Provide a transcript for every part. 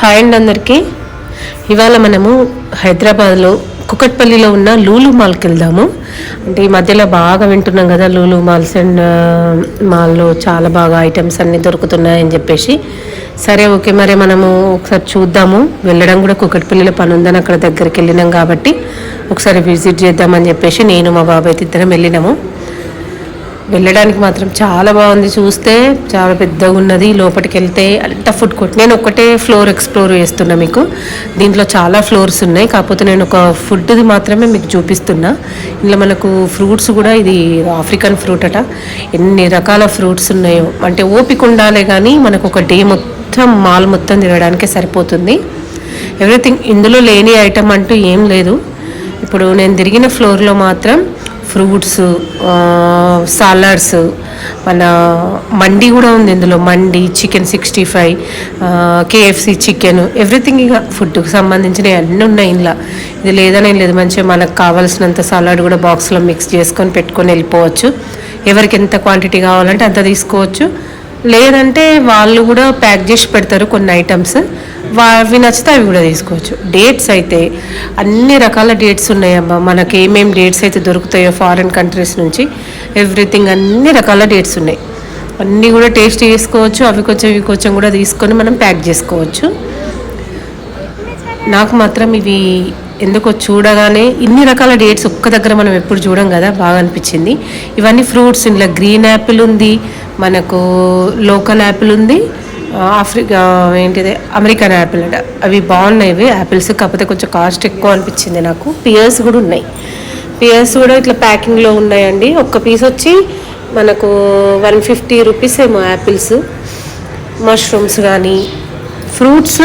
Hi అండి అందరికీ. ఇవాళ మనము హైదరాబాద్లో కుకట్పల్లిలో ఉన్న లూలు మాల్కి వెళ్దాము. అంటే ఈ మధ్యలో బాగా వింటున్నాం కదా లూలు మాల్స్ అండ్ మాల్లో చాలా బాగా ఐటమ్స్ అన్నీ దొరుకుతున్నాయని చెప్పేసి. సరే ఓకే మరి మనము ఒకసారి చూద్దాము. వెళ్ళడం కూడా కుకట్పల్లిలో పని ఉందని అక్కడ దగ్గరికి వెళ్ళినాం కాబట్టి ఒకసారి విజిట్ చేద్దామని చెప్పేసి నేను మా బాబాయ్ అయితే ఇద్దరం వెళ్ళినాము. వెళ్ళడానికి మాత్రం చాలా బాగుంది. చూస్తే చాలా పెద్దగా ఉన్నది. లోపలికి వెళ్తే అంత ఫుడ్ కోర్ట్ నేను ఒకటే ఫ్లోర్ ఎక్స్ప్లోర్ చేస్తున్నా మీకు. దీంట్లో చాలా ఫ్లోర్స్ ఉన్నాయి. కాకపోతే నేను ఒక ఫుడ్ది మాత్రమే మీకు చూపిస్తున్నా. ఇందులో మనకు ఫ్రూట్స్ కూడా ఇది ఆఫ్రికన్ ఫ్రూట్ అట. ఎన్ని రకాల ఫ్రూట్స్ ఉన్నాయో. అంటే ఓపిక ఉండాలి కానీ మనకు ఒక డే మొత్తం మాల్ మొత్తం తిరగడానికే సరిపోతుంది. ఎవ్రీథింగ్ ఇందులో లేని ఐటమ్ అంటూ ఏం లేదు. ఇప్పుడు నేను తిరిగిన ఫ్లోర్లో మాత్రం ఫ్రూట్స్ సాలడ్స్ మన మండి కూడా ఉంది ఇందులో. మండి chicken sixty five KFC chicken everything ఇక ఫుడ్కి సంబంధించినవి అన్నీ ఉన్నాయి ఇంట్లో ఇది లేదనే లేదు మంచిగా మనకు కావాల్సినంత సలాడ్ కూడా బాక్స్లో మిక్స్ చేసుకొని పెట్టుకొని వెళ్ళిపోవచ్చు. ఎవరికి ఎంత క్వాంటిటీ కావాలంటే అంత తీసుకోవచ్చు. లేదంటే వాళ్ళు కూడా ప్యాక్ చేసి పెడతారు కొన్ని ఐటమ్స్ అవి నచ్చితే అవి కూడా తీసుకోవచ్చు. డేట్స్ అయితే అన్ని రకాల డేట్స్ ఉన్నాయమ్మా. మనకి ఏమేమి డేట్స్ అయితే దొరుకుతాయో ఫారిన్ కంట్రీస్ నుంచి ఎవ్రీథింగ్ అన్ని రకాల డేట్స్ ఉన్నాయి. అన్నీ కూడా టేస్ట్ చేసుకోవచ్చు అవి కొంచెం ఇవి కొంచెం కూడా తీసుకొని మనం ప్యాక్ చేసుకోవచ్చు. నాకు మాత్రం ఇవి ఎందుకో చూడగానే ఇన్ని రకాల డేట్స్ ఒక్క దగ్గర మనం ఎప్పుడు చూడం కదా బాగా అనిపించింది. ఇవన్నీ ఫ్రూట్స్ ఇందులో గ్రీన్ యాపిల్ ఉంది మనకు లోకల్ యాపిల్ ఉంది. ఆఫ్రికా ఏంటిది అమెరికన్ యాపిల్ అంట. అవి బాగున్నాయి యాపిల్స్. కాకపోతే కొంచెం కాస్ట్ ఎక్కువ అనిపించింది నాకు. పియర్స్ కూడా ఉన్నాయి. పియర్స్ కూడా ఇట్లా ప్యాకింగ్లో ఉన్నాయండి. ఒక్క పీస్ వచ్చి మనకు వన్ ఫిఫ్టీ రూపీస్ ఏమో యాపిల్స్. మష్రూమ్స్ కానీ ఫ్రూట్స్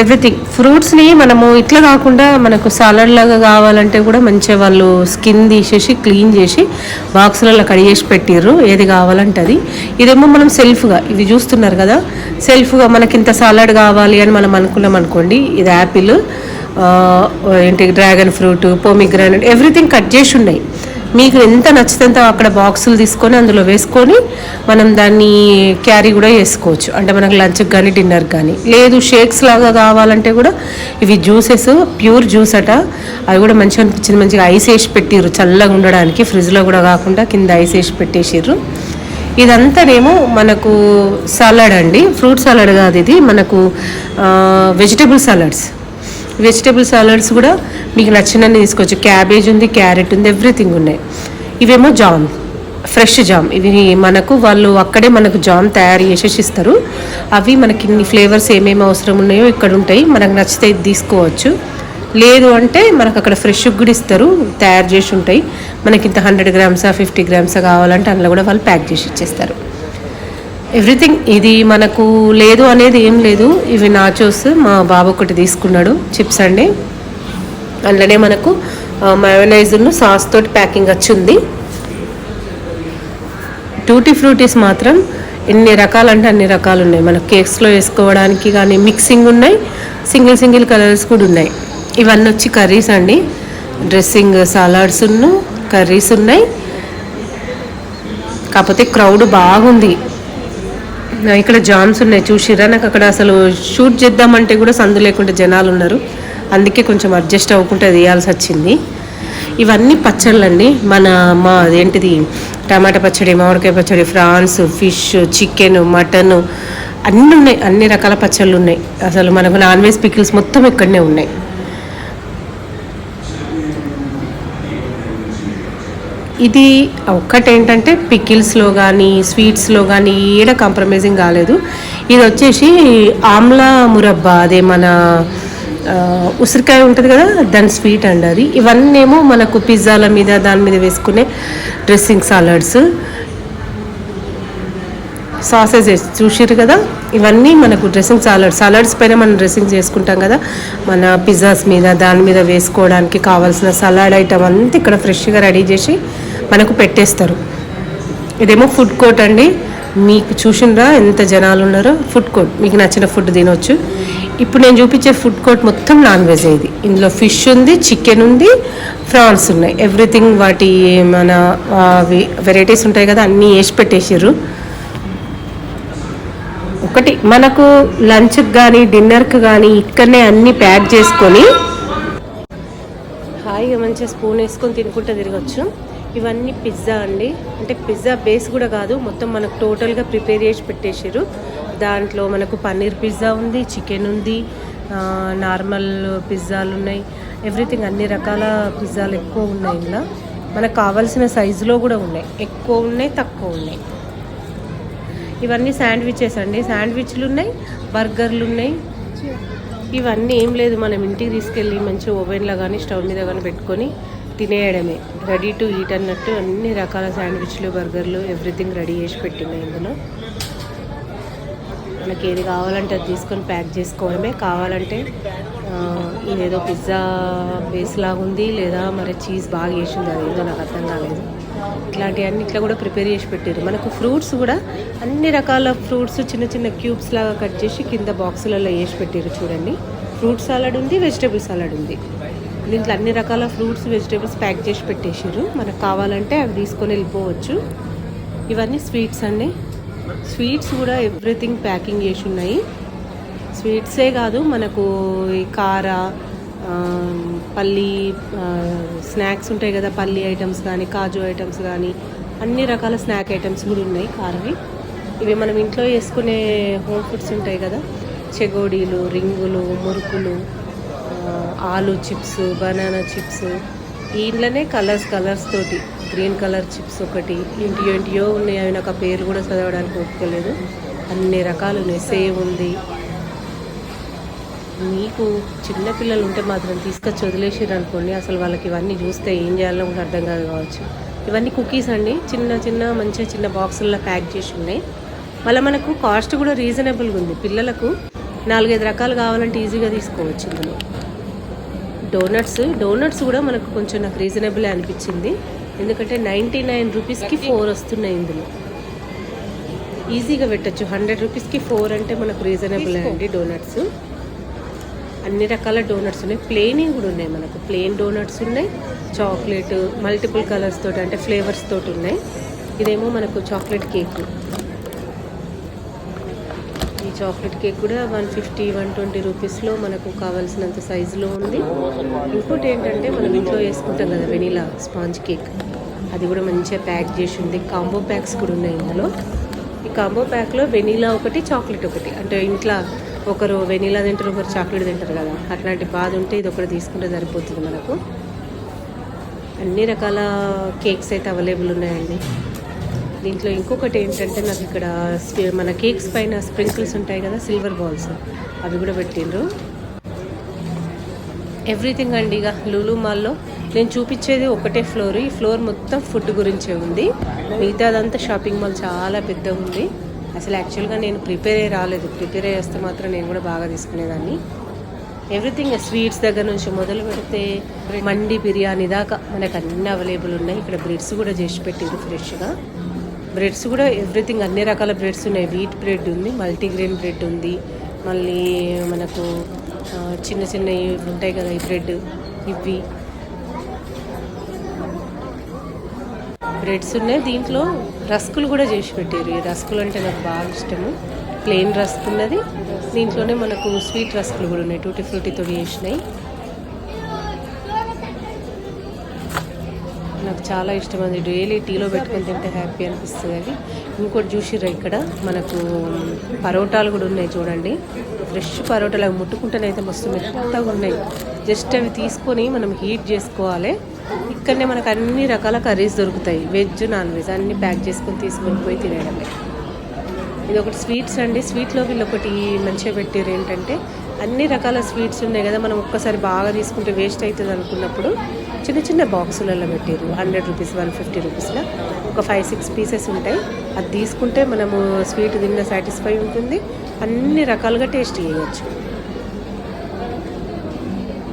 ఎవ్రీథింగ్ ఫ్రూట్స్ని మనము ఇట్లా కాకుండా మనకు సాలడ్ లాగా కావాలంటే కూడా మంచిగా వాళ్ళు స్కిన్ తీసేసి క్లీన్ చేసి బాక్సులలో కడిగేసి పెట్టిర్రు. ఏది కావాలంటే అది. ఇదేమో మనం సెల్ఫ్గా ఇవి చూస్తున్నారు కదా. సెల్ఫ్గా మనకి ఇంత సాలడ్ కావాలి అని మనం అనుకున్నాం అనుకోండి. ఇది యాపిల్ ఏంటి dragon fruit pomegranate everything cut చేసి ఉన్నాయి. మీకు ఎంత నచ్చితే అక్కడ బాక్సులు తీసుకొని అందులో వేసుకొని మనం దాన్ని క్యారీ కూడా చేసుకోవచ్చు. అంటే మనకు లంచ్కి కానీ డిన్నర్కి కానీ లేదు షేక్స్ లాగా కావాలంటే కూడా ఇవి జ్యూసెస్ ప్యూర్ జ్యూస్ అట. అవి కూడా మంచిగా అనిపించింది. మంచిగా ఐస్ వేసి పెట్టిర్రు. చల్లగా ఉండడానికి. ఫ్రిడ్జ్లో కూడా కాకుండా కింద ఐస్ వేసి పెట్టేసిర్రు. ఇదంతానేమో మనకు సలాడ్ అండి. ఫ్రూట్ సలాడ్ కాదు ఇది. మనకు వెజిటబుల్ సలాడ్స్ వెజిటేబుల్ సలాడ్స్ కూడా మీకు నచ్చినన్ని తీసుకోవచ్చు. క్యాబేజ్ ఉంది క్యారెట్ ఉంది ఎవ్రీథింగ్ ఉన్నాయి. ఇవేమో జామ్ ఫ్రెష్ జామ్. ఇవి మనకు వాళ్ళు అక్కడే మనకు జామ్ తయారు చేసేసి ఇస్తారు. అవి మనకి ఇన్ని ఫ్లేవర్స్ ఏమేమి అవసరం ఉన్నాయో ఇక్కడ ఉంటాయి. మనకు నచ్చితే తీసుకోవచ్చు. లేదు అంటే మనకు అక్కడ ఫ్రెష్ కూడా ఇస్తారు. తయారు చేసి ఉంటాయి. మనకి ఇంత హండ్రెడ్ గ్రామ్సా ఫిఫ్టీ గ్రామ్సా కావాలంటే అందులో కూడా వాళ్ళు ప్యాక్ చేసి ఇచ్చేస్తారు. ఎవ్రీథింగ్ ఇది మనకు లేదు అనేది ఏం లేదు. ఇవి నాచోస్ మా బాబు ఒకటి తీసుకున్నాడు చిప్స్ అండి. అందులోనే మనకు మయోనైజ్ను సాస్ తోటి ప్యాకింగ్ వచ్చింది టూటీ ఫ్రూటీస్ మాత్రం ఎన్ని రకాలంటే అన్ని రకాలు ఉన్నాయి. మన కేక్స్లో వేసుకోవడానికి కానీ మిక్సింగ్ ఉన్నాయి. సింగిల్ సింగిల్ కలర్స్ కూడా ఉన్నాయి. ఇవన్నీ వచ్చి కర్రీస్ అండి. డ్రెస్సింగ్ సలాడ్స్ ఉన్న కర్రీస్ ఉన్నాయి. కాకపోతే క్రౌడ్ బాగుంది. ఇక్కడ జామ్స్ ఉన్నాయి చూసిరా నాకు అక్కడ అసలు షూట్ చేద్దామంటే కూడా సందు లేకుండా జనాలు ఉన్నారు. అందుకే కొంచెం అడ్జస్ట్ అవ్వకుండా తీయాల్సి వచ్చింది. ఇవన్నీ పచ్చళ్ళండి. మన మా అదేంటిది టమాటా పచ్చడి మామిడికాయ పచ్చడి ఫ్రాన్స్ ఫిష్ చికెన్ మటన్ అన్నీ ఉన్నాయి. అన్ని రకాల పచ్చళ్ళు ఉన్నాయి. అసలు మనకు నాన్ వెజ్ పికిల్స్ మొత్తం ఇక్కడనే ఉన్నాయి. ఇది ఒక్కటేంటంటే పికిల్స్లో కానీ స్వీట్స్లో కానీ ఏడ కాంప్రమైజింగ్ కాలేదు. ఇది వచ్చేసి ఆమ్లా మురబ్బా అదే మన ఉసిరికాయ ఉంటుంది కదా దాని స్వీట్ అండి అది. ఇవన్నీ ఏమో మనకు పిజ్జాల మీద దాని మీద వేసుకునే డ్రెస్సింగ్ సాలడ్స్. సాసెసెస్ చూసిరు కదా ఇవన్నీ మనకు డ్రెస్సింగ్ సాలడ్ సాలడ్స్ పైన మనం డ్రెస్సింగ్ చేసుకుంటాం కదా మన పిజ్జాస్ మీద దాని మీద వేసుకోవడానికి కావాల్సిన సలాడ్ ఐటమ్ అంతా ఇక్కడ ఫ్రెష్గా రెడీ చేసి మనకు పెట్టేస్తారు. ఇదేమో ఫుడ్ కోర్ట్ అండి. మీకు చూసినరా ఎంత జనాలు ఉన్నారో. ఫుడ్ కోర్ట్ మీకు నచ్చిన ఫుడ్ తినొచ్చు. ఇప్పుడు నేను చూపించే ఫుడ్ కోర్ట్ మొత్తం నాన్ వెజ్ ఇది. ఇందులో ఫిష్ ఉంది చికెన్ ఉంది ఫ్రాన్స్ ఉన్నాయి. ఎవ్రీథింగ్ వాటి మన వెరైటీస్ ఉంటాయి కదా అన్నీ వేసి పెట్టేసారు ఒకటి మనకు లంచ్కి కానీ డిన్నర్కి కానీ ఇక్కడనే అన్నీ ప్యాక్ చేసుకొని హాయిగా మంచిగా స్పూన్ వేసుకొని తినుకుంటూ తిరగచ్చు. ఇవన్నీ పిజ్జా అండి. అంటే పిజ్జా బేస్ కూడా కాదు మొత్తం మనకు టోటల్గా ప్రిపేర్ చేసి పెట్టేసారు దాంట్లో మనకు పన్నీర్ పిజ్జా ఉంది చికెన్ ఉంది నార్మల్ పిజ్జాలు ఉన్నాయి. ఎవ్రీథింగ్ అన్ని రకాల పిజ్జాలు ఎక్కువ ఉన్నాయి ఇలా మనకు కావాల్సిన సైజులో కూడా ఉన్నాయి. ఎక్కువ ఉన్నాయి తక్కువ ఉన్నాయి. ఇవన్నీ శాండ్విచెస్ అండి. శాండ్విచ్లు ఉన్నాయి బర్గర్లు ఉన్నాయి. ఇవన్నీ ఏం లేదు మనం ఇంటికి తీసుకెళ్ళి మంచి ఓవెన్లో కానీ స్టవ్ మీద కానీ పెట్టుకొని తినేయడమే. రెడీ టు ఈట్ అన్నట్టు అన్ని రకాల శాండ్విచ్లు బర్గర్లు ఎవ్రీథింగ్ రెడీ చేసి పెట్టింది ఇందులో. మనకి ఏది కావాలంటే అది తీసుకొని ప్యాక్ చేసుకోవడమే. కావాలంటే ఇదేదో పిజ్జా బేస్ లాగా ఉంది లేదా మరి చీజ్ బాగా వేసింది అది ఏదో నాకు అర్థం కాలేదు. ఇట్లాంటివన్నీ ఇట్లా కూడా ప్రిపేర్ చేసి పెట్టారు మనకు ఫ్రూట్స్ కూడా అన్ని రకాల ఫ్రూట్స్ చిన్న చిన్న క్యూబ్స్ లాగా కట్ చేసి కింద బాక్సులలో వేసి పెట్టారు చూడండి. ఫ్రూట్ సాలడ్ ఉంది వెజిటేబుల్ సాలడ్ ఉంది. దీంట్లో అన్ని రకాల ఫ్రూట్స్ వెజిటేబుల్స్ ప్యాక్ చేసి పెట్టేసారు మనకు కావాలంటే అవి తీసుకొని వెళ్ళిపోవచ్చు. ఇవన్నీ స్వీట్స్ అండి. స్వీట్స్ కూడా ఎవ్రీథింగ్ ప్యాకింగ్ చేసి ఉన్నాయి. స్వీట్సే కాదు మనకు ఈ కార పల్లి స్నాక్స్ ఉంటాయి కదా పల్లి ఐటమ్స్ కానీ కాజు ఐటమ్స్ కానీ అన్ని రకాల స్నాక్ ఐటమ్స్ కూడా ఉన్నాయి కారవి. ఇవి మనం ఇంట్లో వేసుకునే హోమ్ ఫుడ్స్ ఉంటాయి కదా చెగోడీలు రింగులు మురుకులు ఆలు చిప్స్ బనానా చిప్స్ ఇంట్లోనే కలర్స్ కలర్స్ తోటి గ్రీన్ కలర్ చిప్స్ ఒకటి ఇంటి ఏంటియో ఉన్నాయి అవి నాకు ఆ పేరు కూడా చదవడానికి ఒప్పుకోలేదు. అన్ని రకాలు ఉన్నాయి సేవ్ ఉంది. మీకు చిన్న పిల్లలు ఉంటే మాత్రం తీసుకొచ్చి వదిలేసారు అనుకోండి అసలు వాళ్ళకి ఇవన్నీ చూస్తే ఏం చేయాలో కూడా అర్థం కాదు కావచ్చు. ఇవన్నీ కుకీస్ అండి. చిన్న చిన్న మంచిగా చిన్న బాక్సుల్లో ప్యాక్ చేసి ఉన్నాయి. మళ్ళీ మనకు కాస్ట్ కూడా రీజనబుల్గా ఉంది. పిల్లలకు నాలుగైదు రకాలు కావాలంటే ఈజీగా తీసుకోవచ్చు ఇందులో. డోనట్స్ డోనట్స్ కూడా మనకు కొంచెం నాకు రీజనబుల్ అనిపించింది. ఎందుకంటే నైంటీ నైన్ రూపీస్కి ఫోర్ వస్తున్నాయి ఇందులో. ఈజీగా పెట్టచ్చు. హండ్రెడ్ రూపీస్కి ఫోర్ అంటే మనకు రీజనబుల్ అండి డోనట్స్ అన్ని రకాల డోనట్స్ ఉన్నాయి. ప్లెయిన్ కూడా ఉన్నాయి మనకు. ప్లెయిన్ డోనట్స్ ఉన్నాయి. చాక్లెట్ మల్టిపుల్ కలర్స్ తోటి అంటే ఫ్లేవర్స్ తోటి ఉన్నాయి. ఇదేమో మనకు చాక్లెట్ కేక్. ఈ చాక్లెట్ కేక్ కూడా వన్ ఫిఫ్టీ వన్ ట్వంటీ రూపీస్లో మనకు కావాల్సినంత సైజులో ఉంది. ఇంకోటి ఏంటంటే మనం ఇంట్లో వేసుకుంటాం కదా వెనీలా స్పాంజ్ కేక్. అది కూడా మంచిగా ప్యాక్ చేసి ఉంది. కాంబో ప్యాక్స్ కూడా ఉన్నాయి ఇందులో. ఈ కాంబో ప్యాక్లో వెనీలా ఒకటి చాక్లెట్ ఒకటి. అంటే ఇంట్లో ఒకరు వెనీలా తింటారు ఒకరు చాక్లెట్ తింటారు కదా. అట్లాంటి బాధ ఉంటే ఇది ఒకటి తీసుకుంటే సరిపోతుంది మనకు. అన్ని రకాల కేక్స్ అయితే అవైలబుల్ ఉన్నాయండి. దీంట్లో ఇంకొకటి ఏంటంటే నాకు ఇక్కడ మన కేక్స్ పైన స్ప్రింకిల్స్ ఉంటాయి కదా సిల్వర్ బాల్స్. అవి కూడా పెట్టిండ్రు. ఎవ్రీథింగ్ అండి ఇక లూలు మాల్లో. నేను చూపించేది ఒకటే ఫ్లోర్. ఈ ఫ్లోర్ మొత్తం ఫుడ్ గురించే ఉంది. మిగతాదంతా షాపింగ్ మాల్ చాలా పెద్దగా ఉంది. అసలు యాక్చువల్గా నేను ప్రిపేర్ అయ్యి రాలేదు. ప్రిపేర్ అయ్యి వస్తే మాత్రం నేను కూడా బాగా తీసుకునేదాన్ని. ఎవ్రీథింగ్ స్వీట్స్ దగ్గర నుంచి మొదలు పెడితే మండి బిర్యానీ దాకా మనకు అన్ని అవైలబుల్ ఉన్నాయి. ఇక్కడ బ్రెడ్స్ కూడా చేసి పెట్టారు ఫ్రెష్గా. బ్రెడ్స్ కూడా ఎవ్రీథింగ్ అన్ని రకాల బ్రెడ్స్ ఉన్నాయి. వీట్ బ్రెడ్ ఉంది మల్టీగ్రెయిన్ బ్రెడ్ ఉంది. మళ్ళీ మనకు చిన్న చిన్నవి ఉంటాయి కదా ఈ బ్రెడ్ ఇవి. బ్రెడ్స్ ఉన్నాయి. దీంట్లో రస్కులు కూడా చేసి పెట్టారు. ఈ రస్కులు అంటే నాకు బాగా ఇష్టము. ప్లెయిన్ రస్క్ ఉన్నది. దీంట్లోనే మనకు స్వీట్ రస్కులు కూడా ఉన్నాయి. టూటీ ఫ్రూటీతో చేసినాయి నాకు చాలా ఇష్టం అది. డైలీ టీలో పెట్టుకొని తింటే హ్యాపీ అనిపిస్తుంది అది. ఇంకోటి చూసిర్రా ఇక్కడ? మనకు పరోటాలు కూడా ఉన్నాయి చూడండి. ఫ్రెష్ పరోటాలు అవి ముట్టుకుంటేనైతే మస్తు మెత్తగా ఉన్నాయి. జస్ట్ అవి తీసుకొని మనం హీట్ చేసుకోవాలి. ఇక్కడనే మనకు అన్ని రకాల కర్రీస్ దొరుకుతాయి. వెజ్ నాన్ వెజ్ అన్ని ప్యాక్ చేసుకొని తీసుకొని పోయి తినేయడమే. ఇది ఒకటి స్వీట్స్ అండి. స్వీట్లో వీళ్ళు ఒకటి మంచిగా పెట్టారు ఏంటంటే అన్ని రకాల స్వీట్స్ ఉన్నాయి కదా మనం ఒక్కసారి బాగా తీసుకుంటే వేస్ట్ అవుతుంది అనుకున్నప్పుడు చిన్న చిన్న బాక్సులలో పెట్టారు హండ్రెడ్ రూపీస్ వన్ ఫిఫ్టీ రూపీస్లో ఒక ఫైవ్ సిక్స్ పీసెస్ ఉంటాయి. అది తీసుకుంటే మనము స్వీట్ తిన్న సాటిస్ఫై ఉంటుంది. అన్ని రకాలుగా టేస్ట్ చేయవచ్చు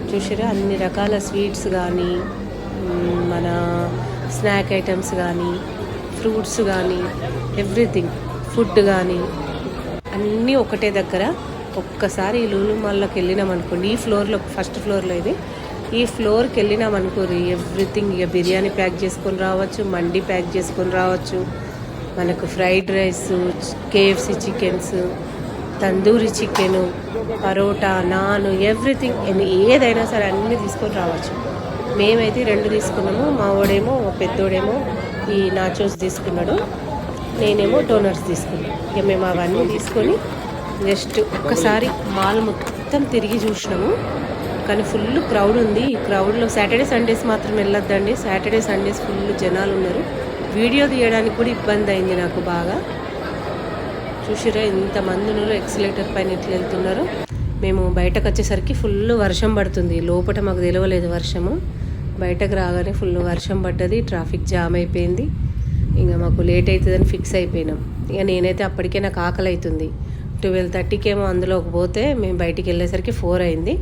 చూసారా అన్ని రకాల స్వీట్స్ కానీ మన స్నాక్ ఐటమ్స్ కానీ ఫ్రూట్స్ కానీ ఎవ్రీథింగ్ ఫుడ్ కానీ అన్నీ ఒకటే దగ్గర. ఒక్కసారి ఈ లూలు మాల్లోకి వెళ్ళినాం అనుకోండి ఈ ఫ్లోర్లో ఫస్ట్ ఫ్లోర్లో ఇది. ఈ ఫ్లోర్కి వెళ్ళినాం అనుకోరి ఎవ్రీథింగ్ ఇక బిర్యానీ ప్యాక్ చేసుకొని రావచ్చు మండి ప్యాక్ చేసుకొని రావచ్చు. మనకు fried rice KFC chickens tandoori chicken parotta naan everything ఏదైనా సరే అన్నీ తీసుకొని రావచ్చు. మేమైతే రెండు తీసుకున్నాము మా వాడేమో పెద్దోడేమో ఈ నాచోస్ తీసుకున్నాడు నేనేమో డోనర్స్ తీసుకున్నాను ఇక మేము అవన్నీ తీసుకొని జస్ట్ ఒక్కసారి మాల్ మొత్తం తిరిగి చూసినాము. కానీ ఫుల్ క్రౌడ్ ఉంది. ఈ క్రౌడ్లో సాటర్డే సండేస్ మాత్రం వెళ్ళొద్దండి. సాటర్డే సండేస్ ఫుల్ జనాలు ఉన్నారు. వీడియో తీయడానికి కూడా ఇబ్బంది అయింది నాకు బాగా. చూసిరా ఇంతమంది ఉన్నారు ఎక్సలేటర్ పైన ఎట్లా వెళ్తున్నారు. మేము బయటకు వచ్చేసరికి ఫుల్ వర్షం పడుతుంది. లోపల మాకు తెలియలేదు వర్షము. బయటకు రాగానే ఫుల్ వర్షం పడ్డది. ట్రాఫిక్ జామ్ అయిపోయింది. ఇంకా మాకు లేట్ అవుతుందని ఫిక్స్ అయిపోయినాం. ఇక నేనైతే అప్పటికే నాకు ఆకలి అవుతుంది ట్వెల్వ్ థర్టీకి ఏమో అందులోకి పోతే మేము బయటికి వెళ్ళేసరికి ఫోర్ అయింది.